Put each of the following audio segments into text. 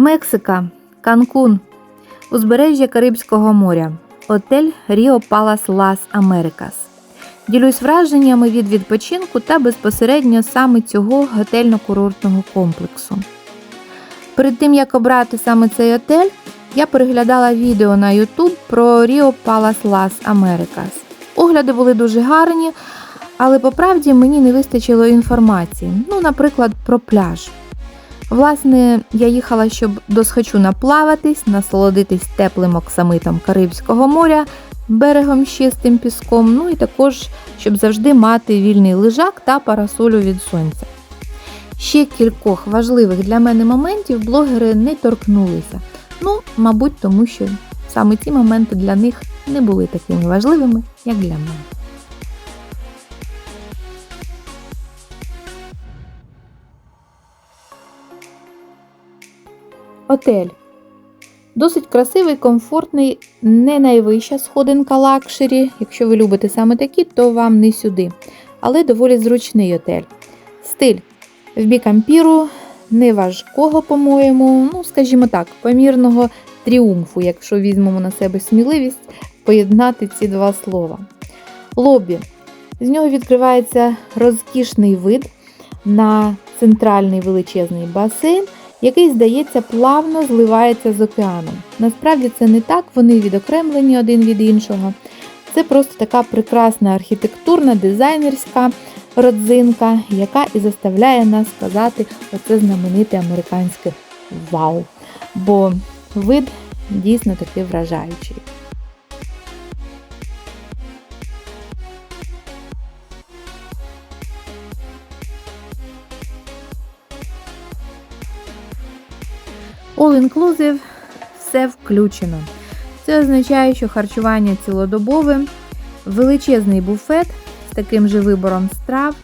Мексика, Канкун, узбережжя Карибського моря, отель Ріо Палас Лас Америкас. Ділюсь враженнями від відпочинку та безпосередньо саме цього готельно-курортного комплексу. Перед тим як обрати саме цей отель, я переглядала відео на YouTube про Ріо Палас Лас Америкас. Огляди були дуже гарні, але по правді мені не вистачило інформації. Ну, наприклад, про пляж. Власне, я їхала, щоб досхочу наплаватись, насолодитись теплим оксамитом Карибського моря, берегом з чистим піском, ну і також, щоб завжди мати вільний лежак та парасолю від сонця. Ще кількох важливих для мене моментів блогери не торкнулися. Ну, мабуть, тому що саме ці моменти для них не були такими важливими, як для мене. Отель. Досить красивий, комфортний, не найвища сходинка лакшері. Якщо ви любите саме такі, то вам не сюди. Але доволі зручний отель. Стиль в бік ампіру, не важкого, по-моєму, ну, скажімо так, помірного тріумфу, якщо візьмемо на себе сміливість поєднати ці два слова. Лобі. З нього відкривається розкішний вид на центральний величезний басейн, який, здається, плавно зливається з океаном. Насправді це не так, вони відокремлені один від іншого. Це просто така прекрасна архітектурна, дизайнерська родзинка, яка і заставляє нас сказати оце знамените американське вау. Бо вид дійсно такий вражаючий. All inclusive все включено. Це означає, що харчування цілодобове, величезний буфет з таким же вибором страв,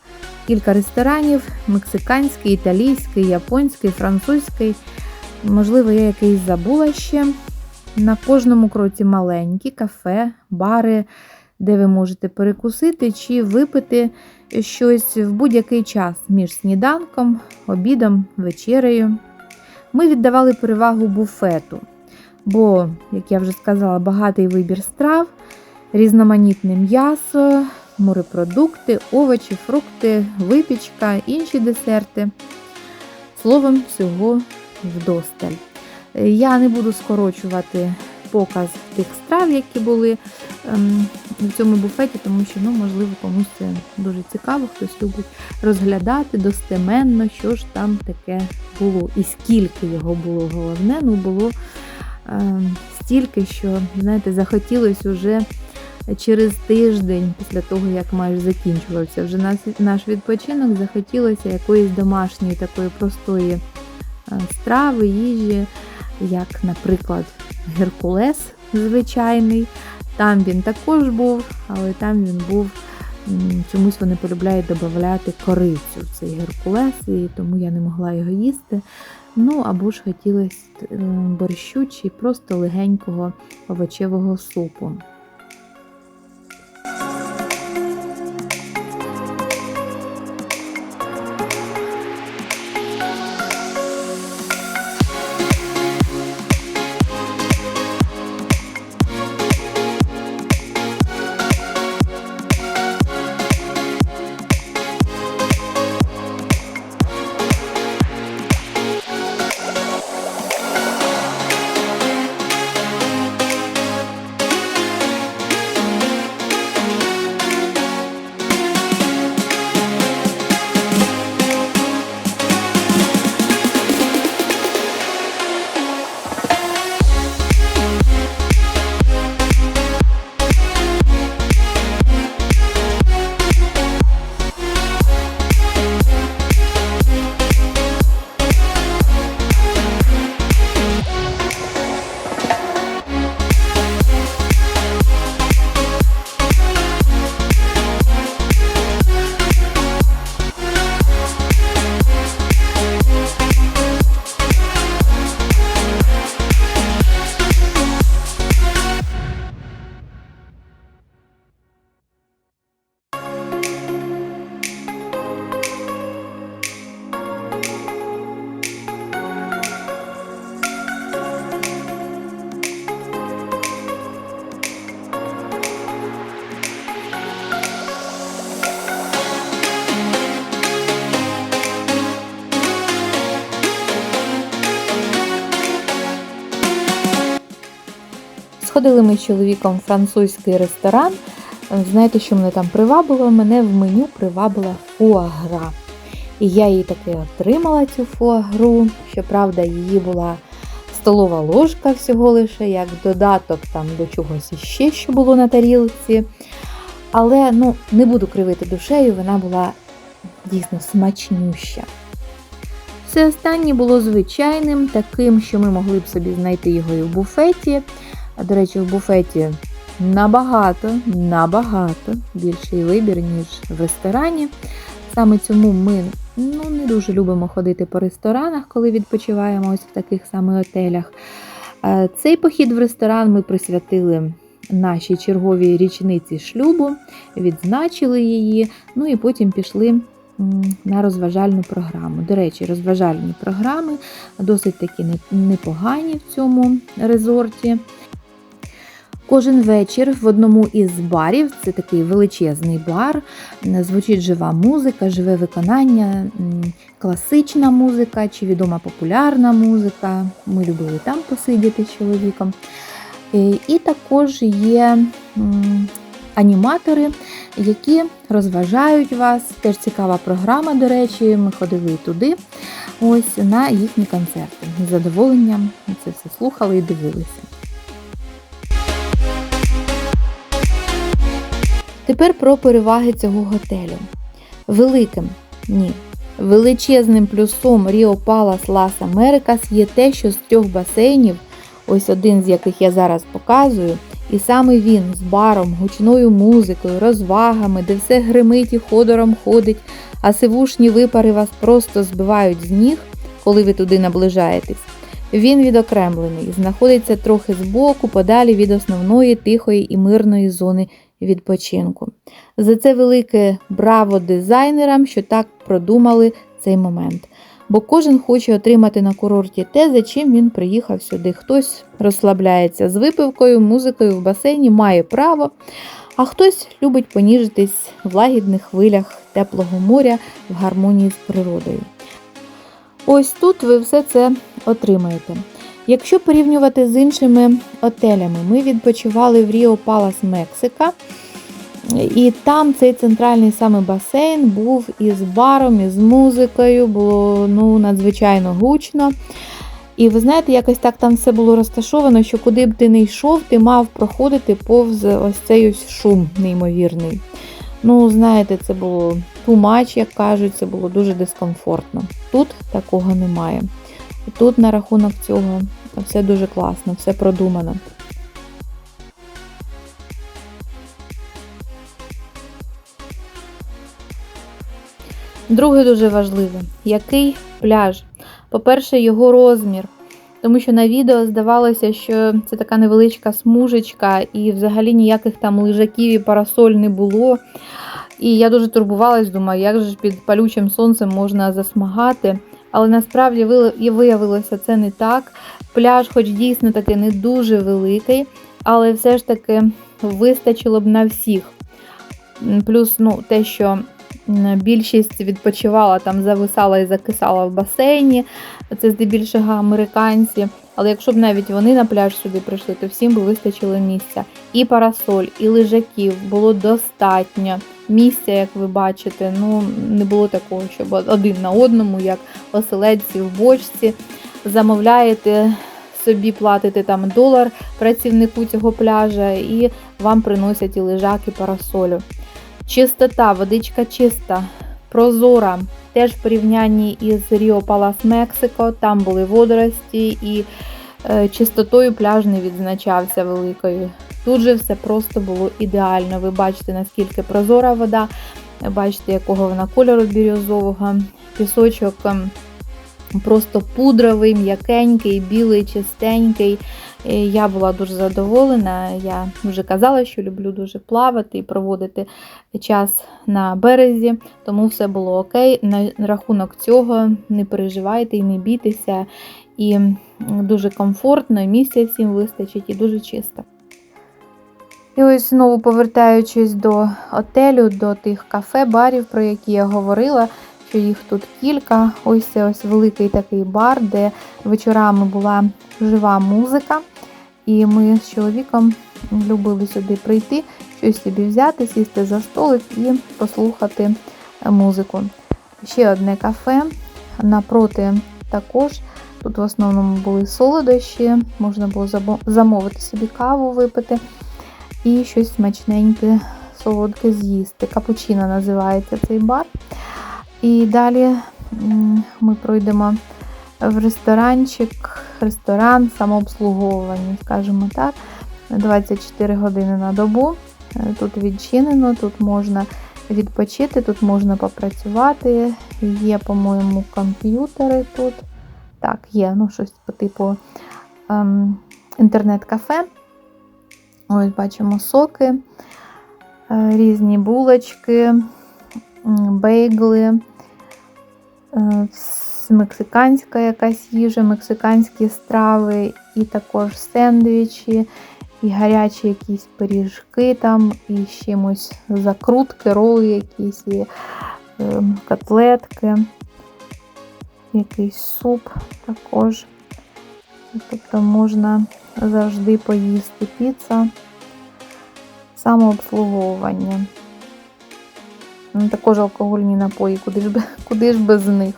кілька ресторанів: мексиканський, італійський, японський, французький. Можливо, я якийсь забула ще. На кожному кроці маленькі кафе, бари, де ви можете перекусити чи випити щось в будь-який час між сніданком, обідом, вечерею. Ми віддавали перевагу буфету, бо, як я вже сказала, багатий вибір страв, різноманітне м'ясо, морепродукти, овочі, фрукти, випічка, інші десерти. Словом, всього вдосталь. Я не буду скорочувати показ тих страв, які були ем, в цьому буфеті, тому що, ну, можливо, комусь це дуже цікаво, хтось любить розглядати достеменно, що ж там таке було, і скільки його було головне, ну було ем, стільки, що, знаєте, захотілося вже через тиждень, після того, як майже закінчувався вже наш, наш відпочинок, захотілося якоїсь домашньої такої простої е, страви, їжі, як, наприклад, Геркулес звичайний. Там він також був, але там він був. Чомусь вони полюбляють додати корицю в цей геркулес, і тому я не могла його їсти. Ну або ж хотілося борщу чи просто легенького овочевого супу. Сходили ми з чоловіком французький ресторан. Знаєте, що мене там привабило? Мене в меню привабила фуагра. І я її таки отримала цю фуагру. Щоправда, її була столова ложка всього лише, як додаток там до чогось іще, що було на тарілці. Але ну, не буду кривити душею, вона була дійсно смачнюща. Все останнє було звичайним, таким, що ми могли б собі знайти його і в буфеті. А, До речі, в буфеті набагато, набагато більший вибір, ніж в ресторані. Саме цьому ми ну, не дуже любимо ходити по ресторанах, коли відпочиваємо ось в таких саме отелях. Цей похід в ресторан ми присвятили нашій черговій річниці шлюбу, відзначили її, ну і потім пішли на розважальну програму. До речі, розважальні програми досить таки непогані в цьому резорті. Кожен вечір в одному із барів, це такий величезний бар, звучить жива музика, живе виконання, класична музика чи відома популярна музика. Ми любили там посидіти з чоловіком. Е, І також є аніматори, які розважають вас. Теж цікава програма, до речі, ми ходили туди. Ось на їхні концерти. З задоволенням це все слухали і дивилися. Тепер про переваги цього готелю. Великим ні. Величезним плюсом Rio Palace Las Americas є те, що з трьох басейнів, ось один з яких я зараз показую, і саме він з баром, гучною музикою, розвагами, де все гримить і ходором ходить, а сивушні випари вас просто збивають з ніг, коли ви туди наближаєтесь. Він відокремлений, знаходиться трохи збоку, подалі від основної тихої і мирної зони відпочинку. За це велике браво дизайнерам, що так продумали цей момент. Бо кожен хоче отримати на курорті те, за чим він приїхав сюди. Хтось розслабляється з випивкою, музикою в басейні, має право, а хтось любить поніжитись в лагідних хвилях теплого моря в гармонії з природою. Ось тут ви все це отримаєте. Якщо порівнювати з іншими отелями, ми відпочивали в Ріо Палас Мексика, і там цей центральний саме басейн був із баром, із музикою, було ну, надзвичайно гучно. І ви знаєте, якось так там все було розташовано, що куди б ти не йшов, ти мав проходити повз ось цей ось шум неймовірний. Ну, знаєте, це було much, як кажуть, це було дуже дискомфортно. Тут такого немає. Тут на рахунок цього все дуже класно, все продумано. Друге дуже важливе, який пляж? По-перше, його розмір. Тому що на відео здавалося, що це така невеличка смужечка, і взагалі ніяких там лежаків і парасоль не було. І я дуже турбувалась, думаю, як же ж під палючим сонцем можна засмагати. Але насправді виявилося це не так. Пляж, хоч дійсно таки не дуже великий, але все ж таки вистачило б на всіх. Плюс ну, те, що більшість відпочивала, там зависала і закисала в басейні, це здебільшого американці. Але якщо б навіть вони на пляж сюди прийшли, то всім би вистачило місця. І парасоль, і лежаків було достатньо. Місця, як ви бачите, ну не було такого, щоб один на одному, як оселедці в бочці. Замовляєте собі, платите там долар працівнику цього пляжа, і вам приносять і лежак, і парасолю. Чистота, водичка чиста, прозора. Теж в порівнянні із Ріо Палас Мексико, там були водорості і е, чистотою пляж не відзначався великою. Тут же все просто було ідеально. Ви бачите, наскільки прозора вода, бачите, якого вона кольору бірюзового, пісочок ем, просто пудровий, м'якенький, білий, чистенький. І Я була дуже задоволена. Я вже казала, що люблю дуже плавати і проводити час на березі, тому все було окей. На рахунок цього не переживайте і не бійтеся. І дуже комфортно, і місця всім вистачить, і дуже чисто. І ось знову повертаючись до отелю, до тих кафе, барів, про які я говорила, що їх тут кілька. Ось ось великий такий бар, де вечорами була жива музика. І ми з чоловіком любили сюди прийти, щось собі взяти, сісти за столик і послухати музику. Ще одне кафе напроти також. Тут в основному були солодощі, можна було замовити собі каву випити і щось смачненьке, солодке з'їсти. Капучино називається цей бар. І далі ми пройдемо в ресторанчик, ресторан самообслуговування, скажімо так, 24 години на добу. Е, Тут відчинено, тут можна відпочити, тут можна попрацювати. Є, по-моєму, комп'ютери тут. Так, є, ну щось по типу ем, інтернет-кафе. Ось бачимо соки, е, різні булочки, бейгли, е, мексиканська якась їжа, мексиканські страви, і також сендвічі, і гарячі якісь пиріжки там, і з чимось закрутки, роли якісь, і е, котлетки, якийсь суп також. Тобто можна завжди поїсти піца, самообслуговування. Ну, Також алкогольні напої, куди ж, куди ж без них.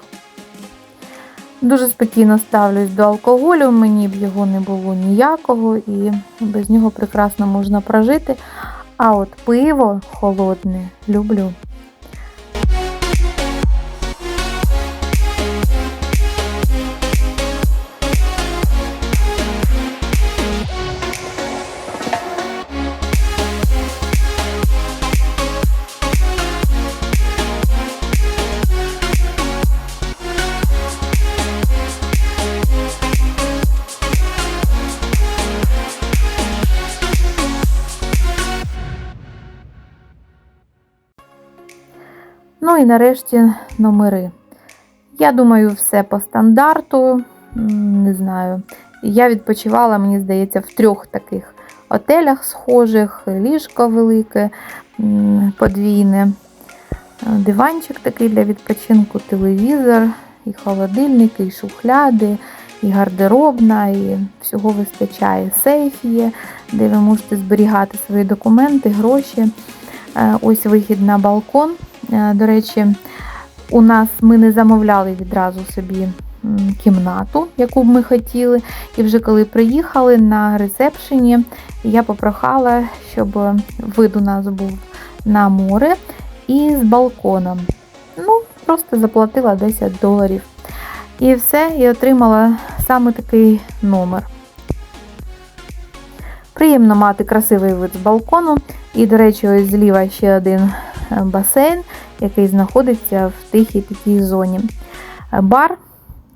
Дуже спокійно ставлюсь до алкоголю, мені б його не було ніякого, і без нього прекрасно можна прожити. А от пиво холодне люблю. Нарешті номери. Я думаю, все по стандарту. Не знаю. Я відпочивала, мені здається, в трьох таких отелях схожих, ліжко велике, подвійне, е, диванчик такий для відпочинку, телевізор, і холодильник, і шухляди, і гардеробна, і всього вистачає. Сейф є, де ви можете зберігати свої документи, гроші. Е, Ось вихід на балкон. Е, До речі, у нас ми не замовляли відразу собі кімнату, яку б ми хотіли. І вже коли приїхали на ресепшені, я попрохала, щоб вид у нас був на море і з балконом. Ну, просто заплатила 10 доларів. І все, і отримала саме такий номер. Приємно мати красивий вид з балкону. І, до речі, ось зліва ще один е, басейн, який знаходиться в тихій такій зоні. Е, Бар,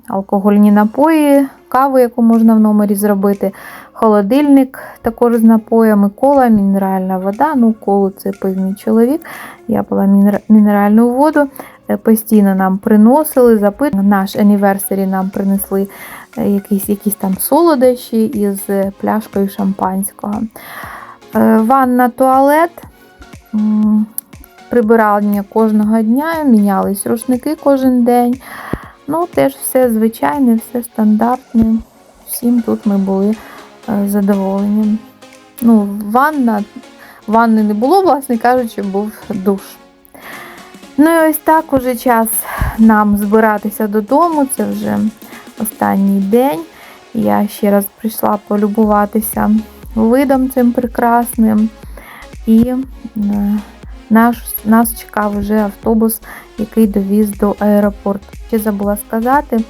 алкогольні напої, каву, яку можна в номері зробити, холодильник також з напоями, кола, мінеральна вода. Ну, колу це пив мій чоловік. Я пила мінеральну воду. Е, Постійно нам приносили, запит. Наш аніверсарі нам принесли якісь, якісь там солодощі із е, пляшкою шампанського. Е, Ванна, туалет, прибирання кожного дня, мінялись рушники кожен день. Ну, теж все звичайне, все стандартне. Всім тут ми були е, задоволені. Ну, ванна, ванни не було, власне кажучи, був душ. Ну і ось так уже час нам збиратися додому. Це вже останній день. Я ще раз прийшла полюбуватися видом цим прекрасним. І е, наш, нас чекав вже автобус, який довіз до аеропорту. Ще забула сказати,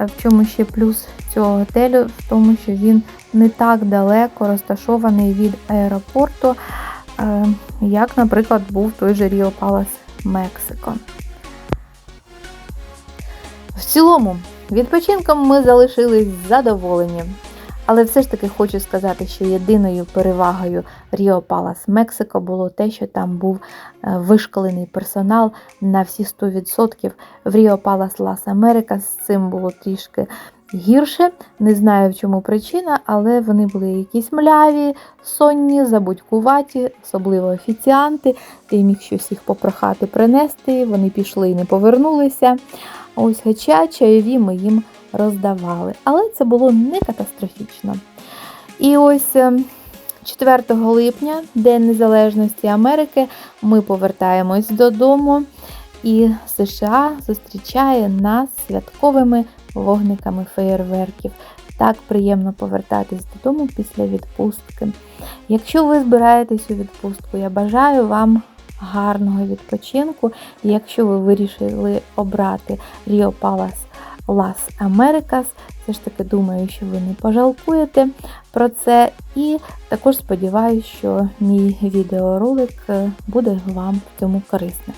е, в чому ще плюс цього готелю, в тому, що він не так далеко розташований від аеропорту, е, як, наприклад, був той же Ріо Палас Мексико. В цілому, відпочинком ми залишились задоволені. Але все ж таки хочу сказати, що єдиною перевагою Ріо Палас Мексико було те, що там був е, вишколений персонал на всі 100%. В Ріо Палас Лас Америка з цим було трішки гірше. Не знаю в чому причина, але вони були якісь мляві, сонні, забудькуваті, особливо офіціанти. Ти міг щось їх попрохати принести, вони пішли і не повернулися. Ось, хоча чайові ми їм роздавали. Але це було не катастрофічно. І ось е, 4 липня, День Незалежності Америки, ми повертаємось додому, і США зустрічає нас святковими вогниками феєрверків. Так приємно повертатись додому після відпустки. Якщо ви збираєтесь у відпустку, я бажаю вам гарного відпочинку. Якщо ви вирішили обрати Rio Palace Las Americas, все ж таки думаю, що ви не пожалкуєте про це. І також сподіваюся, що мій відеоролик буде вам в цьому корисним.